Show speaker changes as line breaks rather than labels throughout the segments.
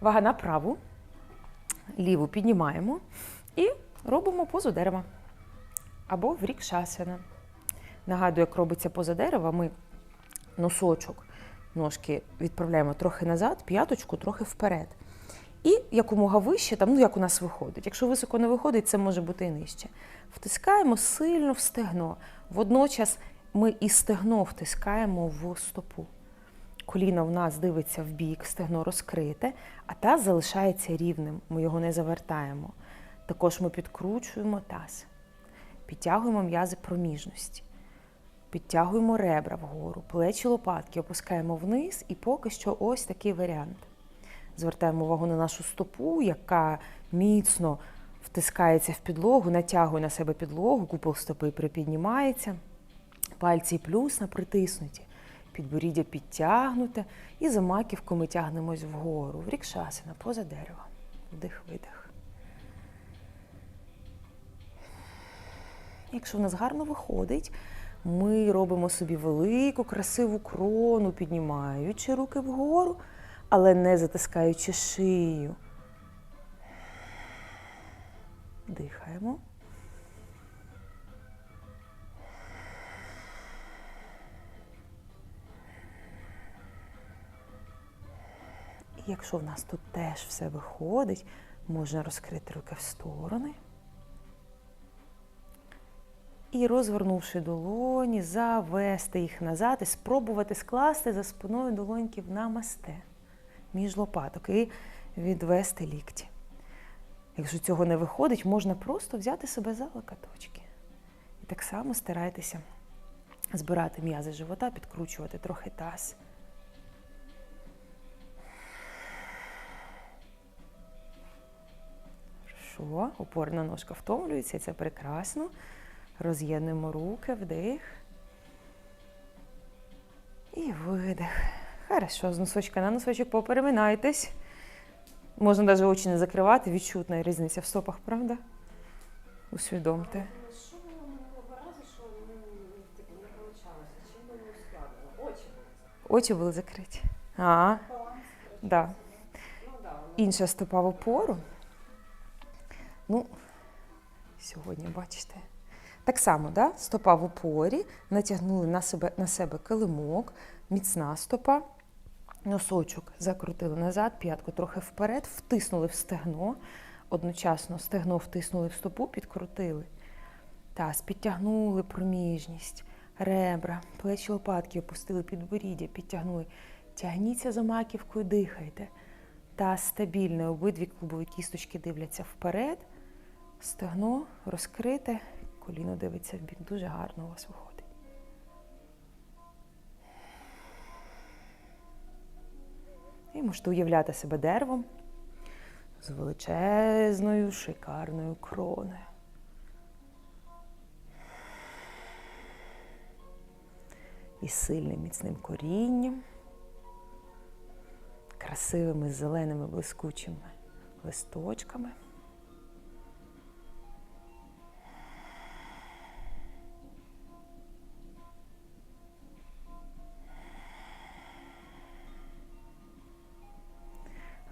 Вага на праву, ліву піднімаємо і робимо позу дерева або в рікшасана. Нагадую, як робиться поза дерева, ми носочок, ножки відправляємо трохи назад, п'яточку трохи вперед. І якомога вище, там, ну як у нас виходить. Якщо високо не виходить, це може бути і нижче. Втискаємо сильно в стегно. Водночас ми і стегно втискаємо в стопу. Коліно в нас дивиться в бік, стегно розкрите, а таз залишається рівним. Ми його не завертаємо. Також ми підкручуємо таз, підтягуємо м'язи проміжності, підтягуємо ребра вгору, плечі лопатки опускаємо вниз, і поки що ось такий варіант. Звертаємо увагу на нашу стопу, яка міцно втискається в підлогу, натягує на себе підлогу, купол стопи припіднімається, пальці плюс на притиснуті, підборіддя підтягнуте, і за маківку ми тягнемось вгору. В рікшасина, поза дерева. Вдих, видих. Якщо в нас гарно виходить, ми робимо собі велику, красиву крону, піднімаючи руки вгору, але не затискаючи шию. Дихаємо. Якщо в нас тут теж все виходить, можна розкрити руки в сторони. І розвернувши долоні, завести їх назад і спробувати скласти за спиною долоньки в намасте між лопаток і відвести лікті. Якщо цього не виходить, можна просто взяти себе за локоточки. І так само старайтеся збирати м'язи живота, підкручувати трохи таз. Опорна ножка втомлюється, це прекрасно. Роз'єднуємо руки, вдих. І видих. Хорошо, з носочка на носочок попереминайтесь. Можна навіть очі не закривати, відчутна різниця в стопах, правда? Усвідомте.
Очі були.
Очі були закриті. А, да. Інша стопа в опору. Ну, сьогодні, бачите. Так само, да? стопа в опорі, натягнули на себе, на себе килимок, міцна стопа, носочок закрутили назад, п'ятку трохи вперед, втиснули в стегно, одночасно стегно втиснули в стопу, підкрутили. Таз, підтягнули проміжність, ребра, плечі лопатки опустили підборіддя, підтягнули. Тягніться за маківкою, дихайте. Таз стабільний, обидві клубові кісточки дивляться вперед, стегно розкрите, коліно дивиться в бік. Дуже гарно у вас виходить. І можете уявляти себе деревом з величезною, шикарною кроною. І сильним міцним корінням, красивими зеленими блискучими листочками.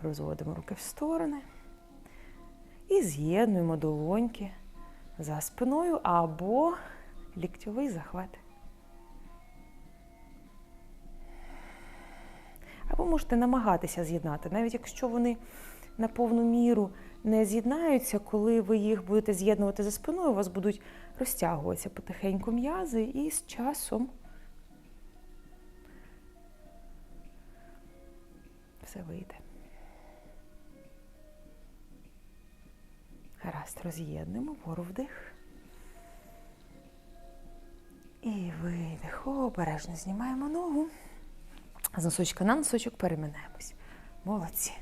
Розводимо руки в сторони і з'єднуємо долоньки за спиною або ліктьовий захват. Або можете намагатися з'єднати, навіть якщо вони на повну міру не з'єднаються, коли ви їх будете з'єднувати за спиною, у вас будуть розтягуватися потихеньку м'язи і з часом все вийде. Гаразд, роз'єднуємо, вгору вдих. І видих. Обережно знімаємо ногу. З носочка на носочок переминаємось. Молодці.